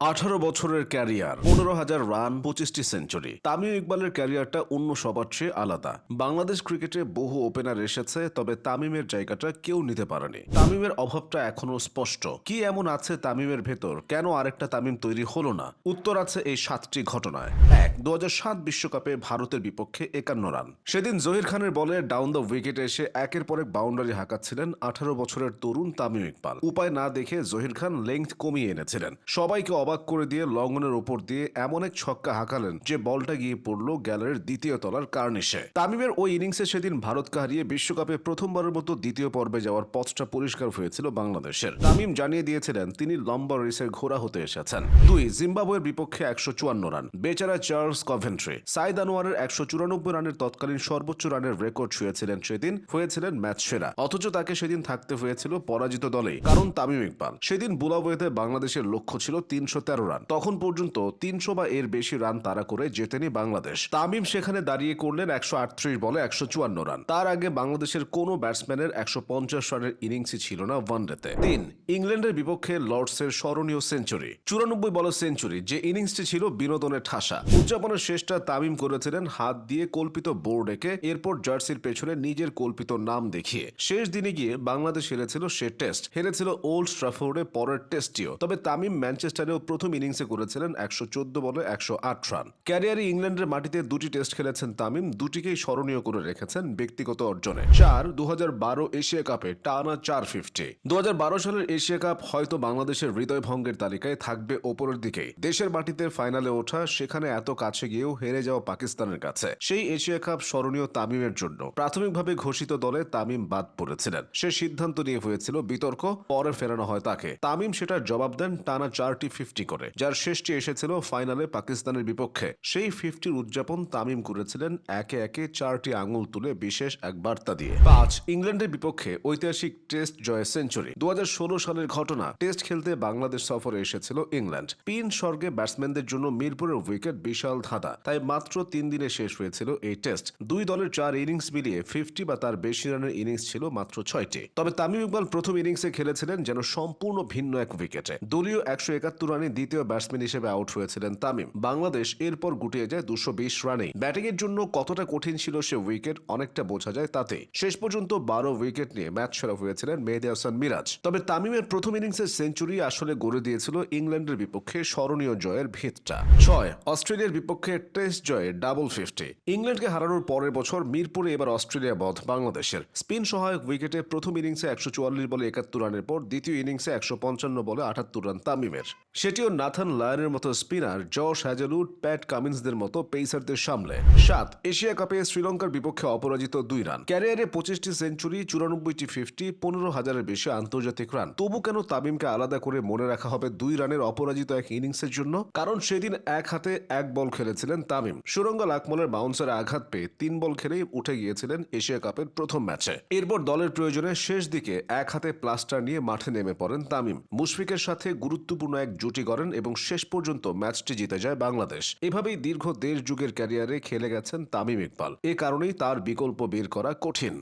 আঠারো বছরের ক্যারিয়ার, পনেরো হাজার রান, পঁচিশটি সেঞ্চুরি। তামিম ইকবালের ক্যারিয়ারটা অন্য সবার চেয়ে আলাদা। বাংলাদেশ ক্রিকেটে বহু ওপেনার এসেছে, তবে তামিমের জায়গাটা কেউ নিতে পারেনি। তামিমের অভাবটা এখনও স্পষ্ট। কি এমন আছে তামিমের ভেতর? কেন আরেকটা তামিম তৈরি হলো না? উত্তর আছে এই সাতটি ঘটনায়। এক দু বিশ্বকাপে ভারতের বিপক্ষে একান্ন রান। সেদিন জহির খানের বলে ডাউন দ্য উইকেটে এসে একের পর এক বাউন্ডারি হাঁকাচ্ছিলেন আঠারো বছরের তরুণ তামিম ইকবাল। উপায় না দেখে জহির খান লেংথ কমিয়ে এনেছিলেন। সবাইকে অবাক করে দিয়ে লঙ্ঘনের ওপর দিয়ে এমন এক ছক্কা হাঁকালেন যে বলটা গিয়ে পড়ল গ্যালারির দ্বিতীয় তলার কার্নিশে। তামিমের ওই ইনিংসে সেদিন ভারতকে হারিয়ে বিশ্বকাপে প্রথমবারের মতো দ্বিতীয় পর্বে যাওয়ার পথটা পরিষ্কার হয়েছিল বাংলাদেশের। তামিম জানিয়ে দিয়েছিলেন, তিনি লম্বা রেসের ঘোড়া হতে এসেছেন। দুই, জিম্বাবুয়ের বিপক্ষে একশো চুয়ান্ন রান। বেচারা চার্লস কভেন্ট্রি, সাইদ আনোয়ারের একশো চুরানব্বই রানের তৎকালীন সর্বোচ্চ রানের রেকর্ড ছুঁয়েছিলেন সেদিন, হয়েছিলেন ম্যাচ সেরা। অথচ তাকে সেদিন থাকতে হয়েছিল পরাজিত দলেই, কারণ তামিম ইকবাল। সেদিন বুলাওয়েতে বাংলাদেশের লক্ষ্য ছিল তিনশো তেরো রান। তখন পর্যন্ত তিনশো বা এর বেশি রান তারা করে জেতেনি বাংলাদেশ। তামিম সেখানে দাঁড়িয়ে করলেন একশো আটত্রিশ বলে একশো চুয়ান্ন রান। তার আগে বাংলাদেশের কোনো ব্যাটসম্যানের একশো পঞ্চাশ রানের ইনিংসই ছিল না ওয়ানডেতে। তিন, ইংল্যান্ডের বিপক্ষে লর্ডসের স্মরণীয় সেঞ্চুরি। চুরানব্বই বলের সেঞ্চুরি, যে ইনিংসটি ছিল বিনোদনের ঠাসা। উদযাপনের শেষটা তামিম করেছিলেন হাত দিয়ে কল্পিত বোর্ড এঁকে, এরপর জার্সির পেছনে নিজের কল্পিত নাম দেখিয়ে। শেষ দিনে গিয়ে বাংলাদেশ হেরেছিল সে টেস্ট, হেরেছিল ওল্ড স্ট্রাফোর্ডে পরের টেস্টটিও। তবে তামিম ম্যানচেস্টারেও প্রথম ইনিংসে করেছিলেন একশো চোদ্দ বলে একশো আট রান। ক্যারিয়ারে ইংল্যান্ডের মাটিতে দুটি টেস্ট খেলেছেন তামিম, দুটিকেই স্মরণীয় করে রেখেছেন ব্যক্তিগত অর্জনে। চার দু এশিয়া কাপে টানা চার ফিফটি। দু সালের এশিয়া কাপ হয়তো বাংলাদেশের হৃদয় ভঙ্গের তালিকায় থাকবে ওপরের দিকেই দেশের মাটিতে ফাইনালে ওঠা, সেখানে এত কাছে গিয়েও হেরে যাওয়া পাকিস্তানের কাছে। সেই এশিয়া কাপ স্মরণীয় তামিমের জন্য। প্রাথমিকভাবে ঘোষিত দলে তামিম বাদ পড়েছিলেন। সে সিদ্ধান্ত নিয়ে হয়েছিল বিতর্ক, পরে ফেরানো হয় তাকে। তামিম সেটার জবাব দেন, টানা চারটি ফিফটি করে, যার শেষটি এসেছিল ফাইনালে পাকিস্তানের বিপক্ষে। সেই ফিফটির উদযাপন তামিম করেছিলেন একে একে চারটি আঙুল তুলে বিশেষ এক বার্তা দিয়ে। পাঁচ, ইংল্যান্ডের বিপক্ষে ঐতিহাসিক টেস্ট জয় সেঞ্চুরি। দু সালের ঘটনা, টেস্ট খেলতে বাংলাদেশ সফরে এসেছিল ইংল্যান্ড। পিন স্বর্গে ব্যাটসম্যানদের জন্য মিরপুরের উইকেট বিশাল ধাঁধা, তাই মাত্র তিন দিনে শেষ হয়েছিল এই টেস্ট। দুই দলের চার ইনিংস মিলিয়ে ফিফটি বা তার বেশি রানের ইনিংস ছিল মাত্র ছয়টি। তবে তামিম ইকবাল প্রথম ইনিংসে খেলেছিলেন যেন সম্পূর্ণ ভিন্ন এক উইকেটে। দলীয় একশো একাত্তর রানে দ্বিতীয় ব্যাটসম্যান হিসেবে আউট হয়েছিলেন তামিম। বাংলাদেশ এরপর গুটিয়ে যায় দুশো বিশ রানেই। ব্যাটিং এর জন্য কতটা কঠিন ছিল সে উইকেট অনেকটা বোঝা যায় তাতে। শেষ পর্যন্ত বারো উইকেট নিয়ে ম্যাচ সেরা হয়েছিলেন মেহেদি হাসান মিরাজ। তবে তামিমের প্রথম ইনিংসের সেঞ্চুরি আসলে গড়ে দিয়েছিল ইংল্যান্ডের বিপক্ষে স্মরণীয় জয়ের ভিতটা। ছয়, অস্ট্রেলিয়ার বিপক্ষে টেস্ট জয়ে ডাবল ফিফটি ইংল্যান্ডকে হারানোর পরের বছর মিরপুরে এবার অস্ট্রেলিয়া বধ বাংলাদেশের। স্পিন সহায়ক উইকেটে প্রথম ইনিংসে একশো চুয়াল্লিশ বলে একাত্তর রানের পর দ্বিতীয় ইনিংসে একশো পঞ্চান্ন বলে আটাত্তর রান তামিমের। সেটিও নাথান লায়নের মতো স্পিনার জশ হ্যাজেলুড প্যাট কামিন্সদের মতো পেসারদের সামলে। সাত, এশিয়া কাপে শ্রীলঙ্কার বিপক্ষে অপরাজিত দুই রান। ক্যারিয়ারে পঁচিশটি সেঞ্চুরি, চুরানব্বইটি ফিফটি, পনেরো হাজারের বেশি আন্তর্জাতিক রান। তবু কেন তামিমকে আলাদা করে মনে রাখা হবে দুই রানের অপরাজিত এক ইনিংসের জন্য? কারণ সেদিন এক হাতে এক বল খেলেছিলেন তামিম। সুরঙ্গ লাকমলের বাউন্সারে আঘাত পেয়ে তিন বল খেলেই উঠে গিয়েছিলেন এশিয়া কাপের প্রথম ম্যাচে। এরপর দলের প্রয়োজনে শেষ দিকে এক হাতে প্লাস্টার নিয়ে মাঠে নেমে পড়েন তামিম। মুশফিকের সাথে গুরুত্বপূর্ণ এক জুটি গড়েন এবং শেষ পর্যন্ত ম্যাচটি জিতে যায় বাংলাদেশ। এভাবেই দীর্ঘ দেড় যুগের ক্যারিয়ারে খেলে গেছেন তামিম ইকবাল। এ কারণেই তার বিকল্প বের করা কঠিন।